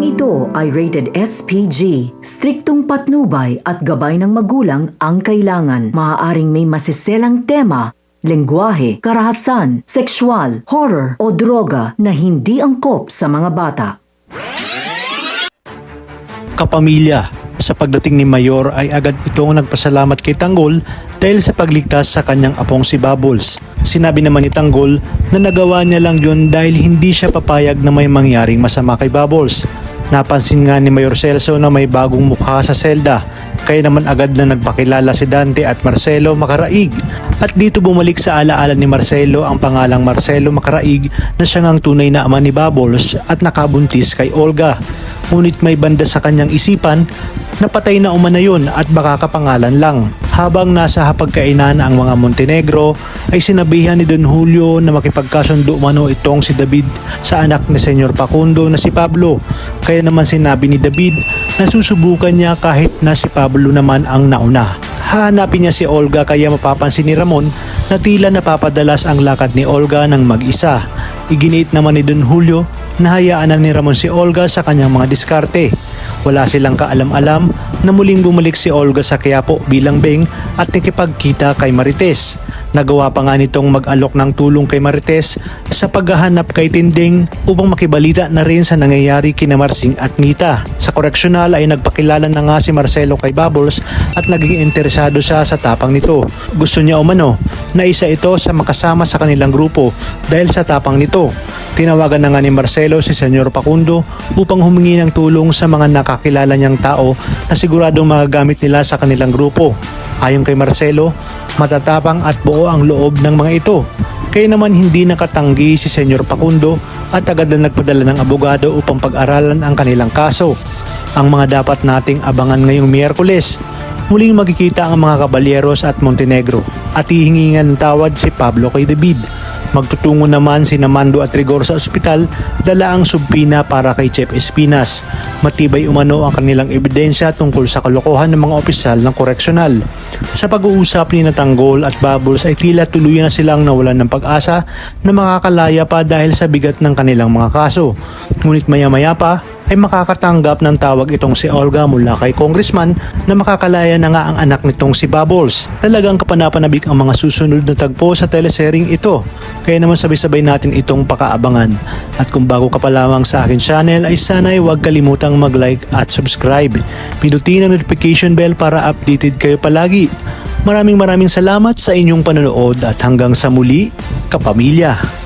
Programang ito ay rated SPG. Striktong patnubay at gabay ng magulang ang kailangan. Maaaring may masiselang tema, lengguwahe, karahasan, sexual, horror o droga na hindi angkop sa mga bata. kapamilya. Sa pagdating ni Mayor ay agad itong nagpasalamat kay Tanggol dahil sa pagligtas sa kanyang apong si Bubbles. Sinabi naman ni Tanggol na nagawa niya lang yun dahil hindi siya papayag na may mangyaring masama kay Bubbles. Napansin nga ni Mayor Celso na may bagong mukha sa selda kaya naman agad na nagpakilala si Dante at Marcelo Makaraig. At dito bumalik sa alaala ni Marcelo ang pangalang Marcelo Makaraig na siya ngang tunay na ama ni Bubbles at nakabuntis kay Olga. Ngunit may banda sa kanyang isipan na patay na umana yun at baka kapangalan lang. Habang nasa hapagkainan ang mga Montenegro ay sinabihan ni Don Julio na makipagkasundo umano itong si David sa anak ni Senyor Pacundo na si Pablo. Kaya naman sinabi ni David na susubukan niya kahit na si Pablo naman ang nauna. Hahanapin niya si Olga kaya mapapansin ni Ramon na tila napapadalas ang lakad ni Olga ng mag-isa. Iginiit naman ni Don Julio na hayaan na ni Ramon si Olga sa kanyang mga diskarte. Wala silang kaalam-alam na muling bumalik si Olga sa Quiapo bilang beng at nakipagkita kay Marites. Nagawa pa nga nitong mag-alok ng tulong kay Marites sa paghahanap kay Tinding upang makibalita na rin sa nangyayari kina Marsing at Nita. Sa koreksyonal ay nagpakilala na nga si Marcelo kay Bubbles at naging interesado siya sa tapang nito. Gusto niya umano na isa ito sa makasama sa kanilang grupo dahil sa tapang nito. Tinawagan na nga ni Marcelo si Senyor Pacundo upang humingi ng tulong sa mga nakakilala niyang tao na siguradong magagamit nila sa kanilang grupo. Ayon kay Marcelo, matatapang at buo ang loob ng mga ito. Kaya naman hindi nakatanggi si Senyor Pacundo at agad na nagpadala ng abogado upang pag-aralan ang kanilang kaso. Ang mga dapat nating abangan ngayong Miyerkules, muling magkikita ang mga kabalyeros at Montenegro at hihingingan ng tawad si Pablo kay David. Magtutungo naman si Namando at Rigor sa ospital, dala ang subpina para kay Chef Espinas. Matibay umano ang kanilang ebidensya tungkol sa kalokohan ng mga opisyal ng koreksyonal. Sa pag-uusap ni Natanggol at Bubbles ay tila tuluyan na silang nawalan ng pag-asa na makakalaya pa dahil sa bigat ng kanilang mga kaso. Ngunit maya-maya pa ay makakatanggap ng tawag itong si Olga mula kay congressman na makakalaya na nga ang anak nitong si Bubbles. Talagang kapanapanabik ang mga susunod na tagpo sa telesering ito. Kaya naman sabay-sabay natin itong pakaabangan. At kung bago ka pa lamang sa akin channel ay sana'y huwag kalimutang mag-like at subscribe. Pindutin ang notification bell para updated kayo palagi. Maraming maraming salamat sa inyong panonood at hanggang sa muli, kapamilya.